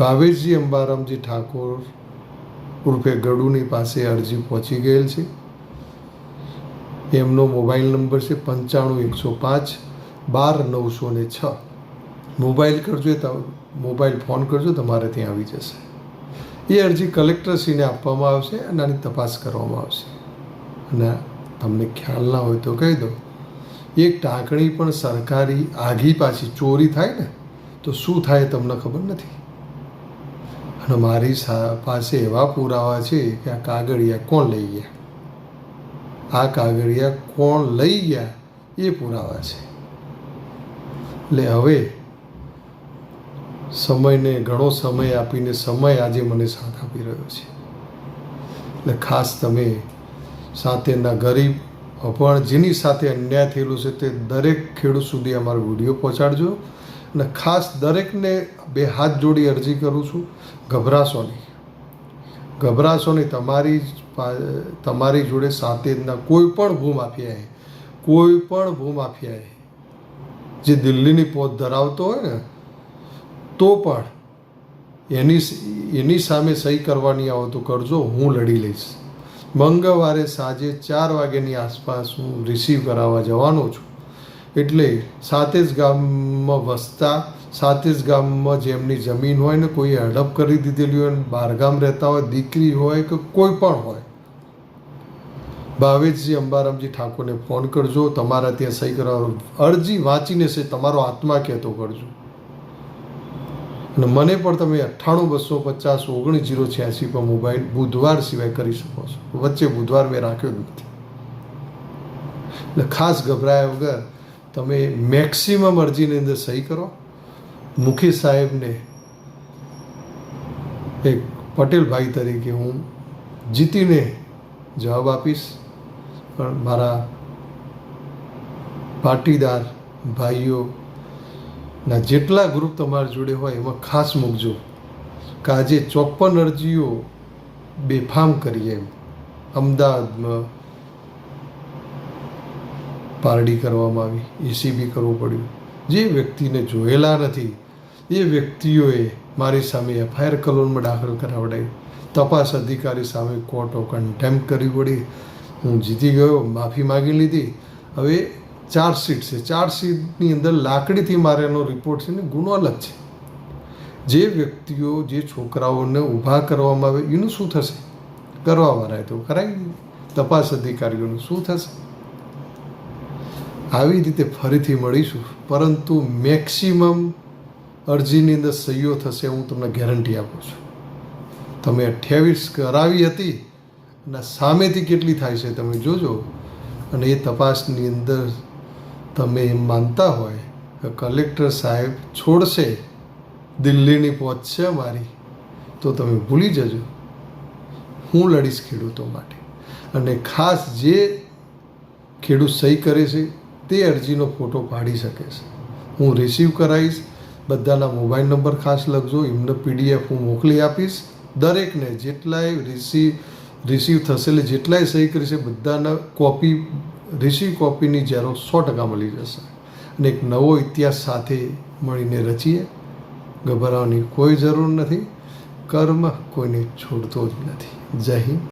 ભાવેશજી અંબારામજી ઠાકોર ઉર્ફે ગડુની પાસે અરજી પહોંચી ગયેલ છે. એમનો મોબાઈલ નંબર છે પંચાણું એકસો પાંચ બાર નવસો ને છ. મોબાઈલ કરજો એ મોબાઈલ ફોન કરજો, તમારે ત્યાં આવી જશે. એ અરજી કલેક્ટરશ્રીને આપવામાં આવશે અને આની તપાસ કરવામાં આવશે. અને તમને ખ્યાલ ના હોય તો કહી દો. એક ટાંકણી પણ સરકારી આઘી પાછી ચોરી થાય ને, તો શું થાય તમને ખબર નથી. મારી પાસે એવા પુરાવા છે કે આ કાગળિયા કોણ લઈ ગયા? આ કાગળિયા કોણ લઈ ગયા? એ પુરાવા છે. એટલે હવે સમયને ઘણો સમય આપીને સમય આજે મને સાથ આપી રહ્યો છે. એટલે ખાસ તમે સાથેના ગરીબ પણ જેની સાથે અન્યાય થયેલું છે તે દરેક ખેડૂત સુધી અમારો વીડિયો પહોંચાડજો. અને ખાસ દરેકને બે હાથ જોડી અરજી કરું છું ગભરાશો નહીં ગભરાશો નહીં તમારી તમારી જોડે સાથેના કોઈ પણ ભૂમાફિયાએ, કોઈ પણ ભૂમાફિયાએ જે દિલ્હીની પોત ધરાવતો હોય ને, તો પણ એની એની સામે સહી કરવાની આવો તો કરજો, હું લડી લઈશ. મંગળવારે સાંજે ચાર વાગ્યાની આસપાસ હું રિસીવ કરાવવા જવાનો છું. એટલે સાથે જ ગામમાં વસતા, સાથે જ ગામમાં જેમની જમીન હોય ને કોઈ હડપ કરી દીધેલી હોય બહારગામ રહેતા હોય, દીકરી હોય કે કોઈ પણ હોય. ભાવેશજી અંબારામજી ઠાકોરને ફોન કરજો, તમારા ત્યાં સહી કરાવો અરજી વાંચીને છે, તમારો આત્મા કહેતો કરજો. અને મને પણ તમે અઠ્ઠાણું બસો પચાસ ઓગણીસ જીરો છ્યાસી પર મોબાઈલ બુધવાર સિવાય કરી શકો છો. વચ્ચે બુધવાર મેં રાખ્યો નથી. એટલે ખાસ ગભરાયા વગર તમે મેક્સિમમ અરજીની અંદર સહી કરો. મુખી સાહેબને એક પટેલભાઈ તરીકે હું જીતીને જવાબ આપીશ. પણ મારા પાટીદાર ભાઈઓના જેટલા ગ્રુપ તમારા જોડે હોય એમાં ખાસ મૂકજો કે આજે ચોપન અરજીઓ બેફામ કરીએ એમ. અમદાવાદમાં પારડી કરવામાં આવી એસીબી કરવું પડ્યું. જે વ્યક્તિને જોયેલા નથી, એ વ્યક્તિઓએ મારી સામે એફઆઈઆર કલોનમાં દાખલ કરાવડાવી તપાસ અધિકારી સામે કોર્ટ ઓફ કન્ટેમ્પ કરવી પડી. હું જીતી ગયો, માફી માગી લીધી. હવે ચાર્જશીટ છે. ચાર્જશીટની અંદર લાકડીથી મારેલો રિપોર્ટ છે ને, ગુનો અલગ છે. જે વ્યક્તિઓ, જે છોકરાઓને ઊભા કરવામાં આવે, એનું શું થશે? કરવાવાળાએ તો કરાવી તપાસ અધિકારીઓનું શું થશે? આવી રીતે ફરીથી મળીશું. પરંતુ મેક્સિમમ અરજીની અંદર સહીઓ થશે હું તમને ગેરંટી આપું છું. તમે અઠ્યાવીસ કરાવી હતી અને સામેથી કેટલી થાય છે તમે જોજો. અને એ તપાસની અંદર તમે એમ માનતા હોય કે કલેક્ટર સાહેબ છોડશે, દિલ્હીની પહોંચ છે મારી, તો તમે ભૂલી જજો. હું લડીશ ખેડૂતો માટે. અને ખાસ જે ખેડૂત સહી કરે છે તે અરજીનો ફોટો પાડી શકે છે. હું રિસીવ કરાવીશ. બધાના મોબાઈલ નંબર ખાસ લખજો. એમને પીડીએફ હું મોકલી આપીશ. દરેકને જેટલાય રિસીવ રિસીવ થશે એટલે જેટલાય સહી કરી છે બધાના કોપી રિસીવ કોપીની ઝેરોક્ષ સો ટકા મળી જશે. અને એક નવો ઇતિહાસ સાથે મળીને રચીએ. ગભરાવાની કોઈ જરૂર નથી. કર્મ કોઈને છોડતો જ નથી. જય હિન્દ.